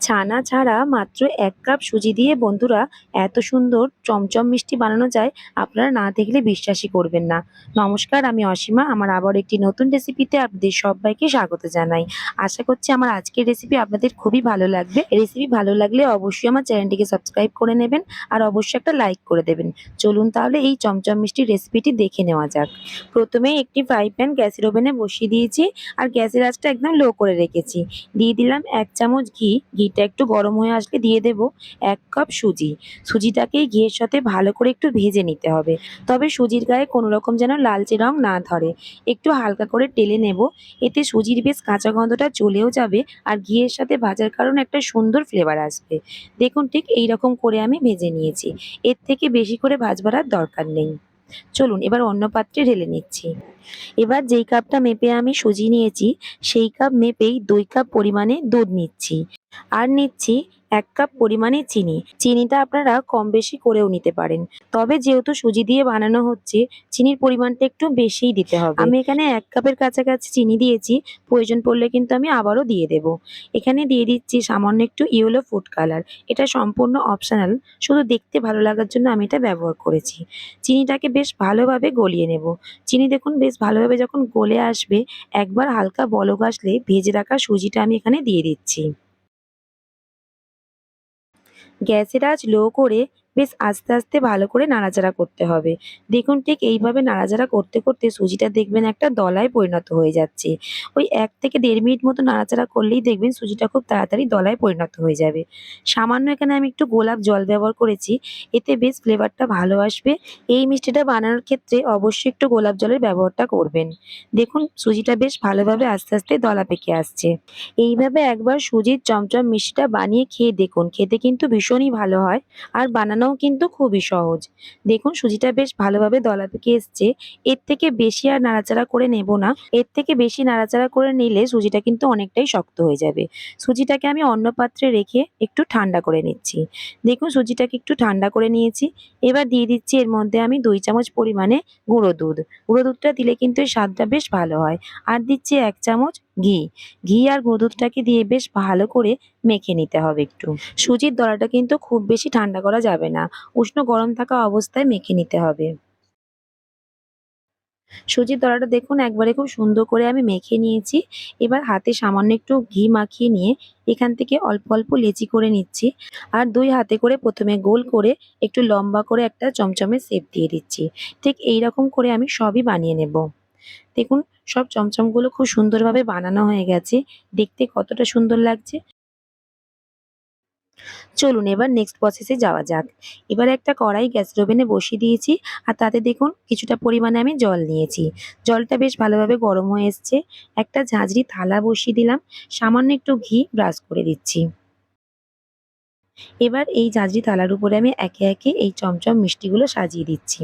ছানা ছাড়া মাত্র এক কাপ সুজি দিয়ে বন্ধুরা এত সুন্দর চমচম মিষ্টি বানানো যায়, আপনারা না দেখলে বিশ্বাসই করবেন না। নমস্কার, আমি অসীমা। আমার আবার একটি নতুন রেসিপিতে আপনাদের সবাইকে স্বাগত জানাই। আশা করছি আমার আজকের রেসিপি আপনাদের খুবই ভালো লাগবে। রেসিপি ভালো লাগলে অবশ্যই আমার চ্যানেলটিকে সাবস্ক্রাইব করে নেবেন আর অবশ্যই একটা লাইক করে দেবেন। চলুন তাহলে এই চমচম মিষ্টি রেসিপিটি দেখে নেওয়া যাক। প্রথমেই একটি ফ্রাই প্যান গ্যাসের ওভেনে বসিয়ে দিয়েছি আর গ্যাসের আঁচটা একদম লো করে রেখেছি। দিয়ে দিলাম এক চামচ ঘি। ঘি ঘিটা একটু গরম হয়ে আসলে দিয়ে দেব এক কাপ সুজি। সুজিটাকে ঘিয়ের সাথে ভালো করে একটু ভেজে নিতে হবে। তবে সুজির গায়ে কোনো রকম যেন লালচে রং না ধরে। একটু হালকা করে টেলে নেব। এতে সুজির বেশ কাঁচা গন্ধটা চলেও যাবে আর ঘিয়ের সাথে ভাজার কারণে একটা সুন্দর ফ্লেভার আসবে। দেখুন ঠিক এই রকম করে আমি ভেজে নিয়েছি। এর থেকে বেশি করে ভাজবার আর দরকার নেই। চলুন এবার অন্য পাত্রে ঢেলে নিচ্ছি। এবার যেই কাপটা মেপে আমি সুজি নিয়েছি, সেই কাপ মেপেই দুই কাপ পরিমাণে দুধ নিচ্ছি। আর নিচ্ছি এক কাপ পরিমাণে চিনি। চিনিটা আপনারা কম বেশি করেও নিতে পারেন। তবে যেহেতু সুজি দিয়ে বানানো হচ্ছে, চিনির পরিমাণটা একটু বেশিই দিতে হবে। আমি এখানে এক কাপের কাছাকাছি চিনি দিয়েছি, প্রয়োজন পড়লে কিন্তু আমি আবারও দিয়ে দেব। এখানে দিয়ে দিচ্ছি সামান্য একটু ইয়েলো ফুড কালার। এটা সম্পূর্ণ অপশনাল, শুধু দেখতে ভালো লাগার জন্য আমি এটা ব্যবহার করেছি। চিনিটাকে বেশ ভালোভাবে গলিয়ে নেব। চিনি দেখুন, বেশ ভালোভাবে যখন গলে আসবে, একবার হালকা বলক আসলে ভেজে রাখা সুজিটা আমি এখানে দিয়ে দিচ্ছি। গ্যাসের আঁচ লো করে বেশ আস্তে আস্তে ভালো করে নাড়াচাড়া করতে হবে। দেখুন ঠিক এইভাবে নাড়াচাড়া করতে করতে সুজিটা দেখবেন একটা দলায় পরিণত হয়ে যাচ্ছে। ওই এক থেকে দেড় মিনিট মতো নাড়াচাড়া করলেই দেখবেন সুজিটা খুব তাড়াতাড়ি দলায় পরিণত হয়ে যাবে। সামান্য এখানে আমি একটু গোলাপ জল ব্যবহার করেছি, এতে বেশ ফ্লেভারটা ভালো আসবে। এই মিষ্টিটা বানানোর ক্ষেত্রে অবশ্যই একটু গোলাপ জলের ব্যবহারটা করবেন। দেখুন সুজিটা বেশ ভালোভাবে আস্তে আস্তে দলা পেকে আসছে। এইভাবে একবার সুজির চমচম মিষ্টিটা বানিয়ে খেয়ে দেখুন, খেতে কিন্তু ভীষণই ভালো হয়। আর বানানোও কিন্তু খুবই সহজ। দেখুন, সুজিটা বেশ ভালোভাবে দলা পেকে এসছে। এর থেকে বেশি আর নাড়াচাড়া করে নেব না। এর থেকে বেশি নাড়াচাড়া করে নিলে সুজিটা কিন্তু অনেকটাই শক্ত হয়ে যাবে। সুজিটাকে আমি অন্য পাত্রে রেখে একটু ঠান্ডা করে নিচ্ছি। দেখুন, সুজিটাকে একটু ঠান্ডা করে নিয়েছি। এবার দিয়ে দিচ্ছি এর মধ্যে আমি দুই চামচ পরিমাণে গুঁড়ো দুধ। গুঁড়ো দুধটা দিলে কিন্তু এর স্বাদটা বেশ ভালো হয়। আর দিচ্ছি এক চামচ ঘি। ঘি আর দুধটাকে দিয়ে বেশ ভালো করে মেখে নিতে হবে একটু। সুজির দলাটা কিন্তু খুব বেশি ঠান্ডা করা যাবে না। উষ্ণ গরম থাকা অবস্থায় মেখে নিতে হবে। সুজির দলাটা দেখুন, একবারে খুব সুন্দর করে আমি মেখে নিয়েছি। এবার হাতে সামান্য একটু ঘি মাখিয়ে নিয়ে এখান থেকে অল্প অল্প লেচি করে নিচ্ছি। আর দুই হাতে করে প্রথমে গোল করে একটু লম্বা করে একটা চমচমের সেপ দিয়ে দিচ্ছি। ঠিক এই রকম করে আমি সবই বানিয়ে নেব। দেখুন, সব চমচমগুলো খুব সুন্দরভাবে বানানো হয়ে গেছে। দেখতে কতটা সুন্দর লাগছে। চলুন এবার নেক্সট প্রসেসে যাওয়া যাক। এবার একটা কড়াই গ্যাসের ওভেনে বসিয়ে দিয়েছি আর তাতে দেখুন, কিছুটা পরিমাণে আমি জল নিয়েছি। জলটা বেশ ভালোভাবে গরম হয়ে এসছে। একটা ঝাঁঝরি থালা বসিয়ে দিলাম। সামান্য একটু ঘি ব্রাশ করে দিচ্ছি। এবার এই ঝাঁঝরি থালার উপরে আমি একে একে এই চমচম মিষ্টিগুলো সাজিয়ে দিচ্ছি।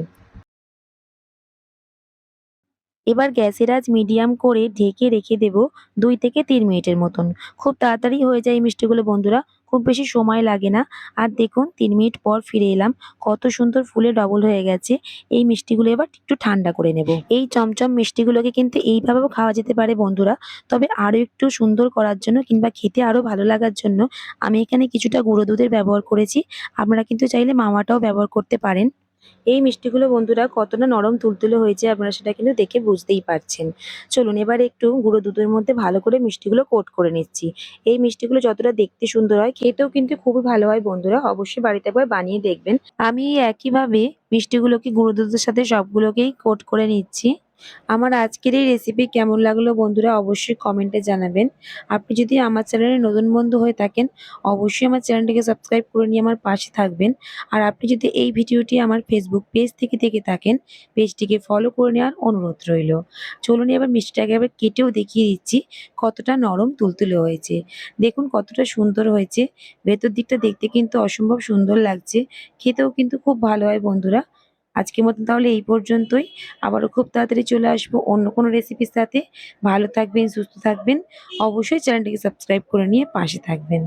এবার গ্যাসের আঁচ মিডিয়াম করে ঢেকে রেখে দেব দুই থেকে তিন মিনিটের মতন। খুব তাড়াতাড়ি হয়ে যায় এই মিষ্টিগুলো, বন্ধুরা। খুব বেশি সময় লাগে না। আর দেখুন, তিন মিনিট পর ফিরে এলাম। কত সুন্দর ফুলে ডবল হয়ে গেছে। এই মিষ্টিগুলো এবার একটু ঠান্ডা করে নেব। এই চমচম মিষ্টিগুলোকে কিন্তু এইভাবেও খাওয়া যেতে পারে, বন্ধুরা। তবে আরও একটু সুন্দর করার জন্য কিংবা খেতে আরও ভালো লাগার জন্য আমি এখানে কিছুটা গুঁড়ো দুধের ব্যবহার করেছি। আপনারা কিন্তু চাইলে মামাটাও ব্যবহার করতে পারেন। এই মিষ্টিগুলো বন্ধুরা কতটা নরম তুলতুলে হয়েছে আপনারা সেটা কিন্তু দেখে বুঝতেই পারছেন। চলুন এবার একটু গুঁড়ো দুধের মধ্যে ভালো করে মিষ্টিগুলো কোট করে নিচ্ছি। এই মিষ্টিগুলো যতটা দেখতে সুন্দর হয়, খেতেও কিন্তু খুবই ভালো হয় বন্ধুরা। অবশ্যই বাড়িতে একবার বানিয়ে দেখবেন। আমি একইভাবে মিষ্টিগুলোকে গুঁড়ো দুধের সাথে সবগুলোকেই কোট করে নিচ্ছি। আমার আজকের এই রেসিপি কেমন লাগল বন্ধুরা অবশ্যই কমেন্টে জানাবেন। আপনি যদি আমার চ্যানেলে নতুন বন্ধু হয়ে থাকেন, অবশ্যই আমার চ্যানেলটিকে সাবস্ক্রাইব করে নিয়ে আমার পাশে থাকবেন। আর আপনি যদি এই ভিডিওটি আমার ফেসবুক পেজ থেকে দেখে থাকেন পেজটিকে ফলো করে নেওয়ার অনুরোধ রইল। চলুন এবার মিষ্টিটাকে এবার কেটেও দেখিয়ে দিচ্ছি, কতটা নরম তুলতুলে হয়েছে। দেখুন কতটা সুন্দর হয়েছে। ভেতর দিকটা দেখতে কিন্তু অসম্ভব সুন্দর লাগছে। খেতেও কিন্তু খুব ভালো হয় বন্ধুরা। আজকের মতন তাহলে এই পর্যন্তই। আবারও খুব তাড়াতাড়ি চলে আসব অন্য কোনো রেসিপির সাথে। ভালো থাকবেন, সুস্থ থাকবেন। অবশ্যই চ্যানেলটিকে সাবস্ক্রাইব করে নিয়ে পাশে থাকবেন।